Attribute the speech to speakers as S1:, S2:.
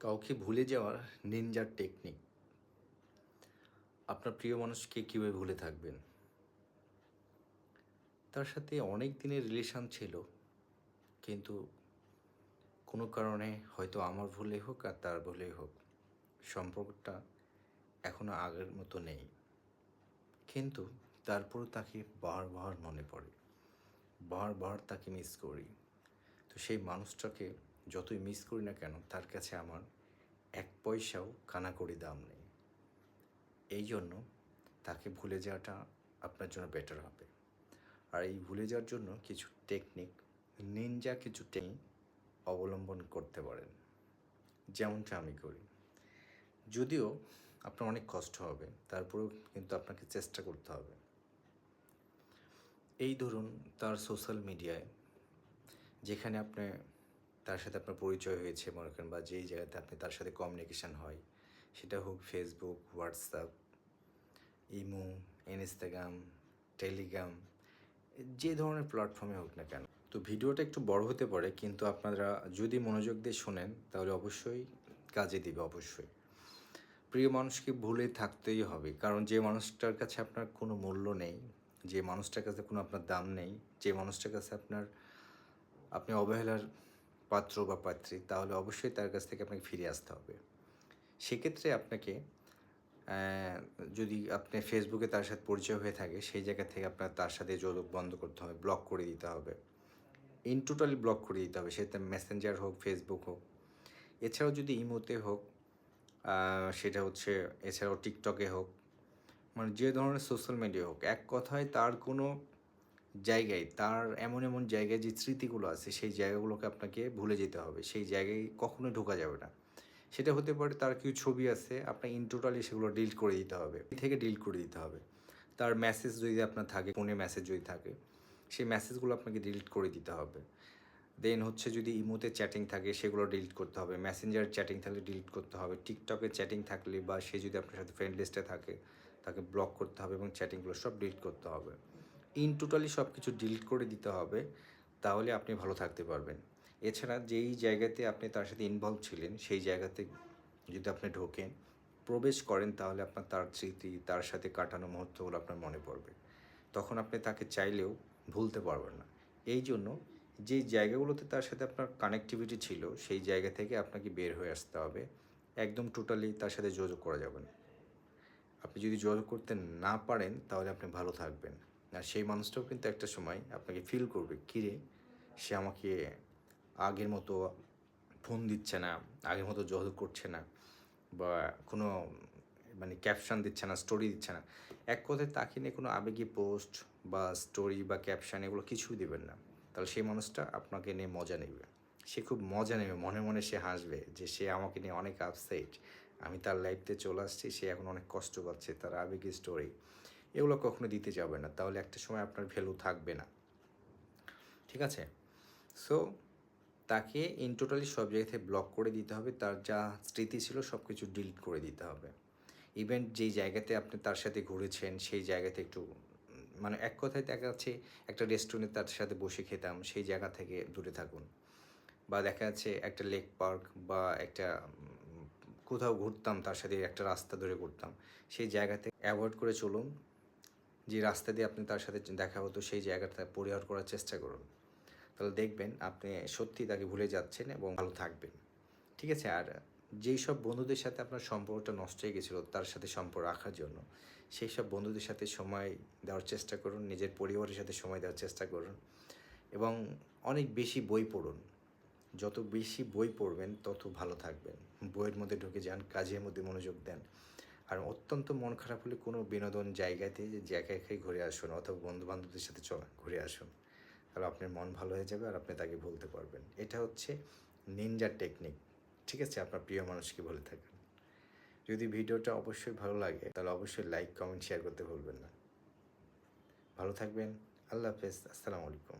S1: কাউকে ভুলে যাওয়ার নিনজার টেকনিক। আপনার প্রিয় মানুষকে কীভাবে ভুলে থাকবেন? তার সাথে অনেক দিনের রিলেশন ছিল, কিন্তু কোনো কারণে হয়তো আমার ভুলে হোক আর তার ভুলে হোক, সম্পর্কটা এখনও আগের মতো নেই। কিন্তু তারপরও তাকে বারবার মনে পড়ে, বারবার তাকে মিস করি। তো সেই মানুষটাকে যতই মিস করি না কেন, তার কাছে আমার এক পয়সাও কানাকড়ি দাম নেই। এই জন্য তাকে ভুলে যাওয়াটা আপনার জন্য বেটার হবে। আর এই ভুলে যাওয়ার জন্য কিছু টেকনিক নিনজা কিছু টেকনিক অবলম্বন করতে পারেন। যেমনটা আমি করি। যদিও আপনার অনেক কষ্ট হবে, তারপরেও কিন্তু আপনাকে চেষ্টা করতে হবে। এই ধরুন তার সোশ্যাল মিডিয়ায় যেখানে আপনি তার সাথে আপনার পরিচয় হয়েছে, মনে করেন, বা যেই জায়গাতে আপনি তার সাথে কমিউনিকেশান হয়, সেটা হোক Facebook WhatsApp Imo Instagram Telegram যে ধরনের প্ল্যাটফর্মে হোক না কেন। তো ভিডিওটা একটু বড় হতে পারে, কিন্তু আপনারা যদি মনোযোগ দিয়ে শোনেন, তাহলে অবশ্যই কাজে দিবে, অবশ্যই। প্রিয় মানুষকে ভুলে থাকতেই হবে, কারণ যে মানুষটার কাছে আপনার কোনো মূল্য নেই, যে মানুষটার কাছে কোনো আপনার দাম নেই, যে মানুষটার কাছে আপনার, আপনি অবহেলার পাত্র বা পাত্রী, তাহলে অবশ্যই তার কাছ থেকে আপনাকে ফিরে আসতে হবে। সেক্ষেত্রে আপনাকে যদি আপনি ফেসবুকে তার সাথে পরিচয় হয়ে থাকে, সেই জায়গা থেকে আপনার তার সাথে যোগাযোগ বন্ধ করতে হবে ব্লক করে দিতে হবে। ইন টোটালি ব্লক করে দিতে হবে, সেটা মেসেঞ্জার হোক ফেসবুক হোক। এছাড়াও যদি ইমোতে হোক সেটা হচ্ছে, এছাড়াও টিকটকে হোক মানে যে ধরনের সোশ্যাল মিডিয়া হোক, এক কথায় তার কোনো জায়গায়, তার এমন এমন জায়গায় যে স্মৃতিগুলো আছে, সেই জায়গাগুলোকে আপনাকে ভুলে যেতে হবে। সেই জায়গায় কখনোই ঢোকা যাবে না। সেটা হতে পারে তার কিছু ছবি আছে আপনার ইন টোটালি সেগুলো ডিলিট করে দিতে হবে। থেকে ডিলিট করে দিতে হবে। তার মেসেজ যদি আপনার থাকে ফোনে মেসেজ যদি থাকে, সেই মেসেজগুলো আপনাকে ডিলিট করে দিতে হবে। দেন হচ্ছে যদি ইমোতে চ্যাটিং থাকে, সেগুলো ডিলিট করতে হবে। মেসেঞ্জার চ্যাটিং থাকলে ডিলিট করতে হবে। টিকটকে চ্যাটিং থাকলে বা সে যদি আপনার সাথে ফ্রেন্ড লিস্টে থাকে, তাকে ব্লক করতে হবে এবং চ্যাটিংগুলো সব ডিলিট করতে হবে। ইন টোটালি সব কিছু ডিলিট করে দিতে হবে, তাহলে আপনি ভালো থাকতে পারবেন। এছাড়া যেই জায়গাতে আপনি তার সাথে ইনভলভ ছিলেন, সেই জায়গাতে যদি আপনি ঢোকেন, প্রবেশ করেন, তাহলে আপনার তার স্মৃতি, তার সাথে কাটানো মুহূর্তগুলো আপনার মনে পড়বে। তখন আপনি তাকে চাইলেও ভুলতে পারবেন না। এই জন্য যে জায়গাগুলোতে তার সাথে আপনার কানেক্টিভিটি ছিল, সেই জায়গা থেকে আপনাকে বের হয়ে আসতে হবে। একদম টোটালি তার সাথে যোগাযোগ করা যাবে না। আপনি যদি যোগাযোগ করতে না পারেন, তাহলে আপনি ভালো থাকবেন। আর সেই মানুষটাও কিন্তু একটা সময় আপনাকে ফিল করবে কিরে সে আমাকে আগের মতো ফোন দিচ্ছে না, আগের মতো যোগাযোগ করছে না বা কোনো মানে ক্যাপশন দিচ্ছে না স্টোরি দিচ্ছে না। এক কথায় তাকে নিয়ে কোনো আবেগী পোস্ট বা স্টোরি বা ক্যাপশন এগুলো কিছুই দেবেন না। তাহলে সেই মানুষটা আপনাকে নিয়ে মজা নেবে। সে খুব মজা নেবে, মনে মনে সে হাসবে যে সে আমাকে নিয়ে অনেক আপসেট আমি তার লাইফতে চলে আসছি, সে এখন অনেক কষ্ট পাচ্ছে, তার আবেগী স্টোরি এগুলো কখনো দিতে যাবে না। তাহলে একটা সময় আপনার ভ্যালু থাকবে না। ঠিক আছে? সো তাকে ইন টোটালি সব জায়গা থেকে ব্লক করে দিতে হবে। তার যা স্মৃতি ছিল সব কিছু ডিলিট করে দিতে হবে। ইভেন যেই জায়গাতে আপনি তার সাথে ঘুরেছেন, সেই জায়গাতে একটু মানে এক কথায় দেখা যাচ্ছে একটা রেস্টুরেন্টে তার সাথে বসে খেতাম, সেই জায়গা থেকে দূরে থাকুন। বা দেখা যাচ্ছে একটা লেক পার্ক বা একটা, কোথাও ঘুরতাম, তার সাথে একটা রাস্তা ধরে ঘুরতাম। সেই জায়গাতে অ্যাভয়েড করে চলুন। যে রাস্তা দিয়ে আপনি তার সাথে দেখা হতো, সেই জায়গাটা পরিহার করার চেষ্টা করুন। তাহলে দেখবেন আপনি সত্যি তাকে ভুলে যাচ্ছেন এবং ভালো থাকবেন। ঠিক আছে? আর যেই সব বন্ধুদের সাথে আপনার সম্পর্কটা নষ্ট হয়ে গেছিল, তার সাথে সম্পর্ক রাখার জন্য সেই সব বন্ধুদের সাথে সময় দেওয়ার চেষ্টা করুন, নিজের পরিবারের সাথে সময় দেওয়ার চেষ্টা করুন এবং অনেক বেশি বই পড়ুন। যত বেশি বই পড়বেন, তত ভালো থাকবেন। বইয়ের মধ্যে ঢুকে যান, কাজের মধ্যে মনোযোগ দেন। আর অত্যন্ত মন খারাপ হলে কোনো বিনোদন জায়গাতে যে জায়গায় একাই ঘুরে আসুন অথবা বন্ধু বান্ধবদের সাথে চল, ঘুরে আসুন। তাহলে আপনার মন ভালো হয়ে যাবে আর আপনি তাকে বলতে পারবেন। এটা হচ্ছে নিনজার টেকনিক ঠিক আছে? আপনার প্রিয় মানুষকে বলে থাকেন। যদি ভিডিওটা অবশ্যই ভালো লাগে, তাহলে অবশ্যই লাইক কমেন্ট শেয়ার করতে ভুলবেন না। ভালো থাকবেন। আল্লাহ হাফেজ। আসসালামু আলাইকুম।